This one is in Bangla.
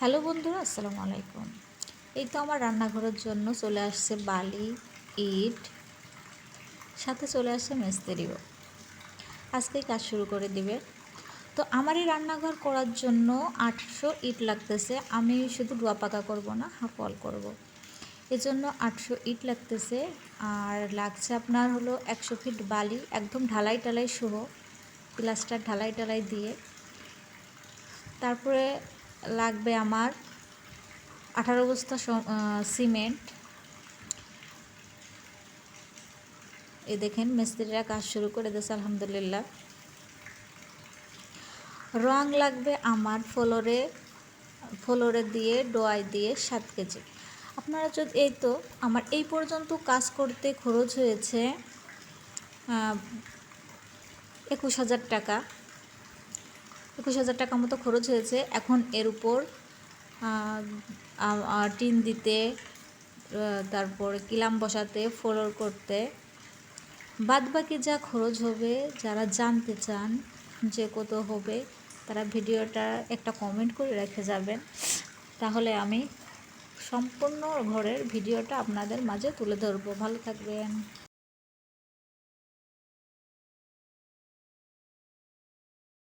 হ্যালো বন্ধুরা, আসসালামু আলাইকুম। এই তো আমার রান্নাঘরের জন্য চলে আসছে বালি, ইট, সাথে চলে আসছে মিস্ত্রিও আজকেই কাজ শুরু করে দিবে। তো আমার এই রান্নাঘর করার জন্য আটশো ইট লাগতেছে। আমি শুধু ডুয়া পাকা করব না, হাফ ওয়াল করব। এজন্য আটশো ইট লাগতেছে। আর লাগছে আপনার হলো একশো ফিট বালি, একদম ঢালাই টালাই সহ, প্লাস্টার ঢালাই টালাই দিয়ে। তারপরে লাগবে আমার আঠারো বস্তা সিমেন্ট। এ দেখেন, মিস্ত্রিরা কাজ শুরু করে দিয়েছে, আলহামদুলিল্লাহ। রং লাগবে আমার ফ্লোরে ফ্লোরে দিয়ে ডোয়াই দিয়ে সাত কেজি। আপনারা যদি, এই তো, আমার এই পর্যন্ত কাজ করতে খরচ হয়েছে একুশ হাজার টাকা। একুশ হাজার টাকা মতো খরচ হয়েছে। এখন এর উপর টিন দিতে তারপর কিলাম বসাতে, ফ্লোর করতে। বাদ বাকি যা খরচ হবে, যারা জানতে চান যে কত হবে, তারা ভিডিওটা একটা কমেন্ট করে রেখে যাবেন। তাহলে আমি সম্পূর্ণ ঘরের ভিডিওটা আপনাদের মাঝে তুলে ধরবো। ভালো থাকবেন।